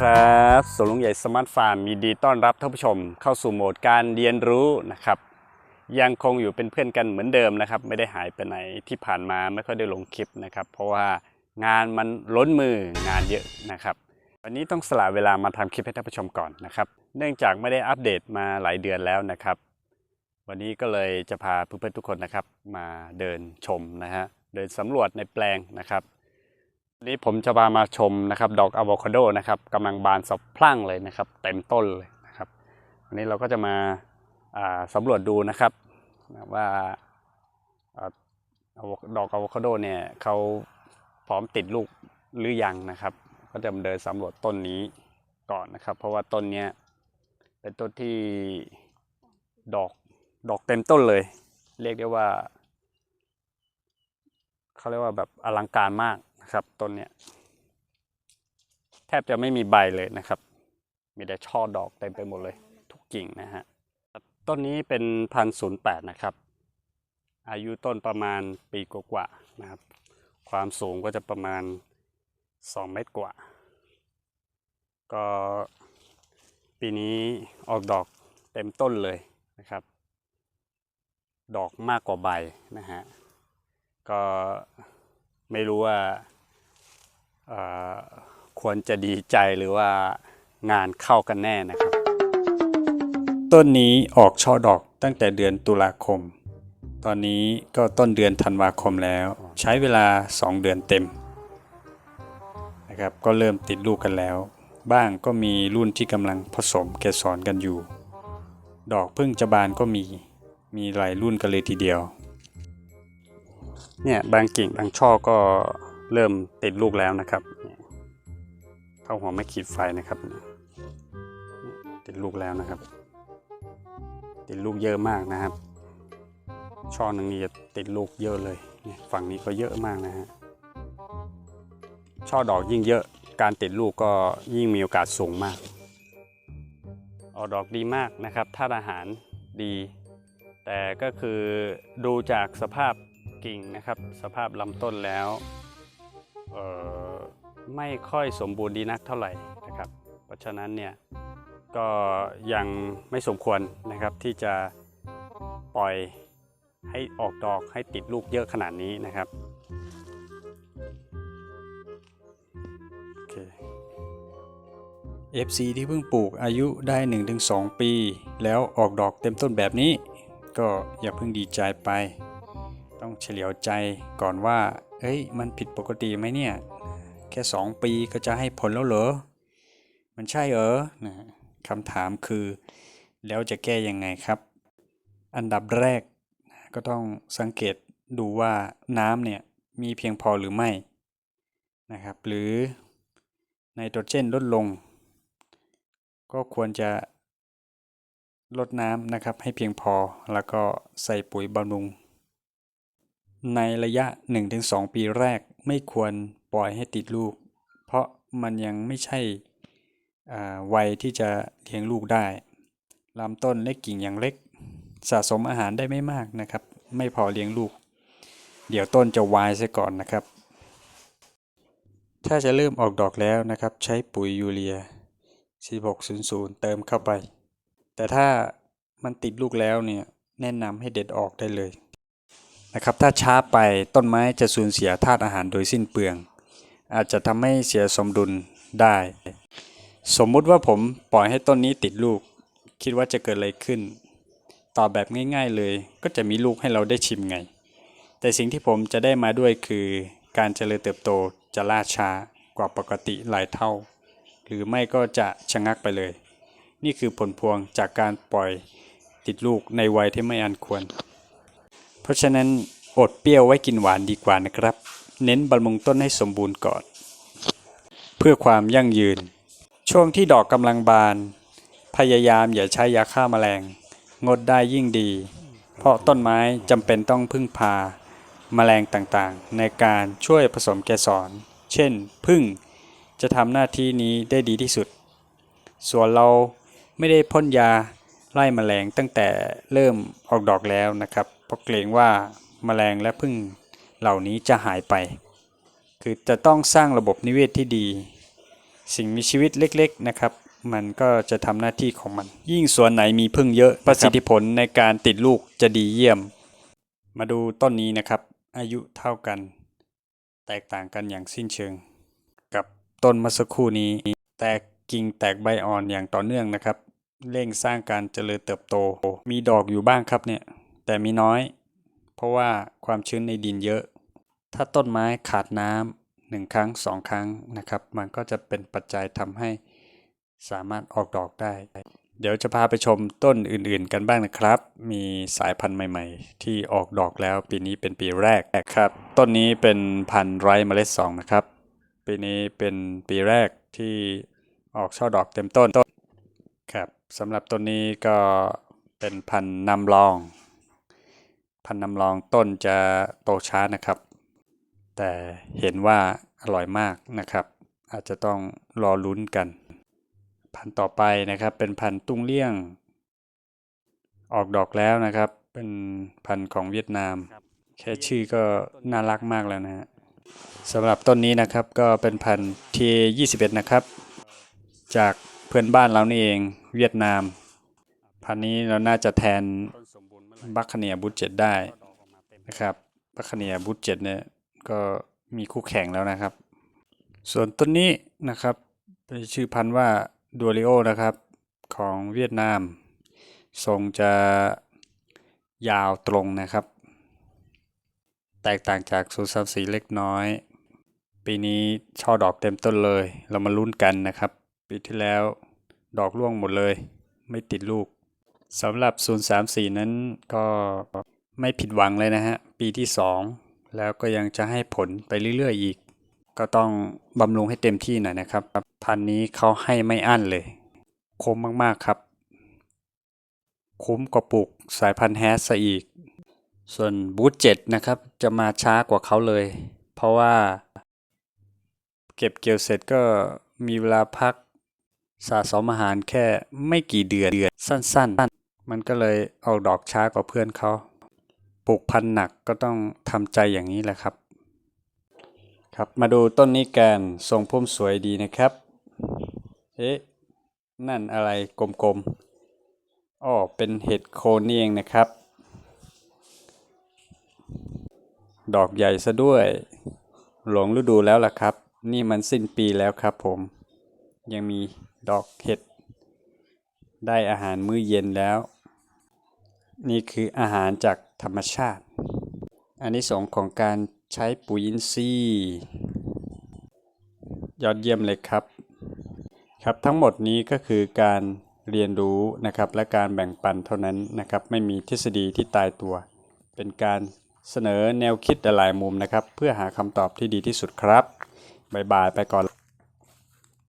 ครับสวนลุงใหญ่สมาร์ทฟาร์มยินดีต้อนรับท่านผู้ชม เข้าสู่โหมดการเรียนรู้นะครับ ยังคงอยู่เป็นเพื่อนกันเหมือนเดิมนะครับ ไม่ได้หายไปไหนที่ผ่านมาไม่ค่อยได้ลงคลิปนะครับ เพราะว่างานมันล้นมืองานเยอะนะครับ วันนี้ต้องสละเวลามาทำคลิปให้ท่านผู้ชมก่อนนะครับ เนื่องจากไม่ได้อัปเดตมาหลายเดือนแล้วนะครับ วันนี้ก็เลยจะพาเพื่อนๆทุกคนนะครับ มาเดินชมนะฮะเดินสำรวจในแปลงนะครับ นนี้ผมจะพามาชมนะครับดอกอะโวคาโดนะครับกำลังบานสะพรั่งเลยนะครับ เต็มต้นเลยนะครับ วันนี้เราก็จะมาาสำรวจดูนะครับว่าอาดอกอะโวคาโดเนี่ยเขาพร้อมติดลูกหรือยังนะครับ ก็จะมาเดินสำรวจต้นนี้ก่อนนะครับ เพราะว่าต้นเนี้ยเป็นต้นที่ดอกดอกเต็มต้นเลย เรียกได้ว่าเขาเรียกว่าแบบอลังการมาก ครับต้นเนี้ยแทบจะไม่มีใบเลยนะครับ มีแต่ช่อดอกเต็มไปหมดเลย ทุกกิ่งนะฮะต้นนี้เป็นพันศูนย์แปดนะครับ อายุต้นประมาณปีกว่าๆนะครับ ความสูงก็จะประมาณสองเมตรกว่า ก็ปีนี้ออกดอกเต็มต้นเลยนะครับ ดอกมากกว่าใบนะฮะ ก็ไม่รู้ว่า ควรจะดีใจหรือว่างานเข้ากันแน่นะครับ ต้นนี้ออกช่อดอกตั้งแต่เดือนตุลาคม ตอนนี้ก็ต้นเดือนธันวาคมแล้ว ใช้เวลา 2 เดือนเต็มนะครับก็เริ่มติดลูกกันแล้ว บ้างก็มีรุ่นที่กำลังผสมเกสรกันอยู่ ดอกพิ่งจะบานก็มีมีหลายรุ่นกันเลยทีเดียวเนี่ยบางกิ่งบางช่อก็ เริ่มติดลูกแล้วนะครับเนี่ยเข้าหัวไม่ขีดไฟนะครับ ติดลูกแล้วนะครับ ติดลูกเยอะมากนะครับ ช่อหนึ่งนี่จะติดลูกเยอะเลย ฝั่งนี้ก็เยอะมากนะฮะ ช่อดอกยิ่งเยอะ การติดลูกก็ยิ่งมีโอกาสสูงมาก ออกดอกดีมากนะครับธาตุอาหารดี แต่ก็คือดูจากสภาพกิ่งนะครับ สภาพลำต้นแล้ว ไม่ค่อยสมบูรณ์ดีนักเท่าไหร่นะครับ เพราะฉะนั้นเนี่ยก็ยังไม่สมควรนะครับที่จะปล่อยให้ออกดอกให้ติดลูกเยอะขนาดนี้นะครับโอเค FC ที่เพิ่งปลูกอายุได้ 1-2 ปี แล้วออกดอกเต็มต้นแบบนี้ ก็อย่าเพิ่งดีใจไป ต้องเฉลียวใจก่อนว่า เอ้ย มันผิดปกติไหมเนี่ย แค่ 2 ปีก็จะให้ผลแล้วเหรอ มันใช่เหรอนะคำถามคือ แล้วจะแก้ยังไงครับ อันดับแรกก็ต้องสังเกตดูว่าน้ำเนี่ยมีเพียงพอหรือไม่นะครับ หรือไนโตรเจนลดลง ก็ควรจะลดน้ำนะครับให้เพียงพอแล้วก็ใส่ปุ๋ยบำรุง ในระยะ 1-2 ปีแรกไม่ควรปล่อยให้ติดลูก เพราะมันยังไม่ใช่วัยที่จะเลี้ยงลูกได้ลำต้นและกิ่งยังเล็ก สะสมอาหารได้ไม่มากนะครับ ไม่พอเลี้ยงลูก เดี๋ยวต้นจะวายซะก่อนนะครับ ถ้าจะเริ่มออกดอกแล้วนะครับ ใช้ปุ๋ยยูเรีย1600 เติมเข้าไป แต่ถ้ามันติดลูกแล้วเนี่ยแนะนำให้เด็ดออกได้เลย นะครับถ้าช้าไปต้นไม้จะสูญเสียธาตุอาหารโดยสิ้นเปลือง อาจจะทำให้เสียสมดุลได้ สมมุติว่าผมปล่อยให้ต้นนี้ติดลูก คิดว่าจะเกิดอะไรขึ้น ตอบแบบง่าย ๆเลย ก็จะมีลูกให้เราได้ชิมไง แต่สิ่งที่ผมจะได้มาด้วยคือ การเจริญเติบโตจะล่าช้ากว่าปกติหลายเท่า หรือไม่ก็จะชะงักไปเลย นี่คือผลพวงจากการปล่อยติดลูกในวัยที่ไม่อันควร เพราะฉะนั้นอดเปรี้ยวไว้กินหวานดีกว่านะครับ เน้นบำรุงต้นให้สมบูรณ์ก่อน เพื่อความยั่งยืน ช่วงที่ดอกกำลังบาน พยายามอย่าใช้ยาฆ่าแมลง งดได้ยิ่งดี เพราะต้นไม้จำเป็นต้องพึ่งพาแมลงต่างๆ ในการช่วยผสมเกสร เช่นพึ่งจะทำหน้าที่นี้ได้ดีที่สุด ส่วนเราไม่ได้พ่นยาไล่แมลงตั้งแต่เริ่มออกดอกแล้วนะครับ เพราะเกรงว่าแมลงและพึ่งเหล่านี้จะหายไป คือจะต้องสร้างระบบนิเวศที่ดี สิ่งมีชีวิตเล็ก ๆนะครับ มันก็จะทำหน้าที่ของมัน ยิ่งส่วนไหนมีพึ่งเยอะประสิทธิผลในการติดลูกจะดีเยี่ยม มาดูต้นนี้นะครับ อายุเท่ากัน แตกต่างกันอย่างสิ้นเชิง กับต้นเมื่อสักครู่นี้ แตกกิ่งแตกใบอ่อนอย่างต่อเนื่องนะครับ เร่งสร้างการเจริญเติบโต มีดอกอยู่บ้างครับเนี่ย แต่มีน้อย เพราะว่าความชื้นในดินเยอะ ถ้าต้นไม้ขาดน้ำหนึ่งครั้งสองครั้งนะครับ มันก็จะเป็นปัจจัยทำให้สามารถออกดอกได้ เดี๋ยวจะพาไปชมต้นอื่นๆกันบ้างนะครับ มีสายพันธุ์ใหม่ ๆ ที่ออกดอกแล้วปีนี้เป็นปีแรกครับ ต้นนี้เป็นพันธุ์ไร้เมล็ดสองนะครับ ปีนี้เป็นปีแรกที่ออกช่อดอกเต็มต้นครับสำหรับต้นนี้ก็เป็นพันธุ์นำรอง พันนำรองต้นจะโตช้านะครับ แต่เห็นว่าอร่อยมากนะครับ อาจจะต้องรอลุ้นกัน พันต่อไปนะครับเป็นพันตุ้งเลี่ยง ออกดอกแล้วนะครับ เป็นพันของเวียดนาม แค่ชื่อก็น่ารักมากแล้วนะฮะสำหรับต้นนี้นะครับก็เป็นพันธุ์ T21 นะครับ จากเพื่อนบ้านเรานี่เองเวียดนาม พันนี้เราน่าจะแทน บัคเนียบูเจ็ดได้นะครับบัคเนียบูเจ็ดเนี่ยก็มีคู่แข่งแล้วนะครับ ส่วนต้นนี้นะครับเป็นชื่อพันธุ์ว่าดัวริโอนะครับของเวียดนาม ทรงจะยาวตรงนะครับ แตกต่างจากศูนย์สามสีเล็กน้อย ปีนี้ช่อดอกเต็มต้นเลย เรามาลุ้นกันนะครับ ปีที่แล้วดอกร่วงหมดเลย ไม่ติดลูก สำหรับ 034 นั้นก็ไม่ผิดหวังเลยนะฮะ ปีที่ 2 แล้วก็ยังจะให้ผลไปเรื่อยๆอีก ก็ต้องบำรุงให้เต็มที่หน่อยนะครับ พันนี้เขาให้ไม่อั้นเลย คุ้มมากๆครับ คุ้มกว่าปลูกสายพันธุ์แฮสซะอีก ส่วนบูธเจ็ดนะครับ จะมาช้ากว่าเขาเลย เพราะว่า เก็บเกี่ยวเสร็จก็มีเวลาพักสะสมอาหารแค่ไม่กี่เดือนสั้นๆ มันก็เลยเอาดอกช้ากว่าเพื่อนเขาปลูกพันธุ์หนักก็ต้องทำใจอย่างนี้แหละครับ ครับมาดูต้นนี้กันทรงพุ่มสวยดีนะครับเอ๊ะนั่นอะไรกลมๆอ้อเป็นเห็ดโคนนี่เองนะครับ ดอกใหญ่ซะด้วย หลงฤดูแล้วล่ะครับ นี่มันสิ้นปีแล้วครับผม ยังมีดอกเห็ดได้อาหารมื้อเย็นแล้ว นี่คืออาหารจากธรรมชาติ อันนี้สองของการใช้ปุ๋ยอินทรีย์ยอดเยี่ยมเลยครับ ครับทั้งหมดนี้ก็คือการเรียนรู้นะครับและการแบ่งปันเท่านั้นนะครับไม่มีทฤษฎีที่ตายตัว เป็นการเสนอแนวคิดหลายมุมนะครับ เพื่อหาคำตอบที่ดีที่สุดครับบายบายไปก่อน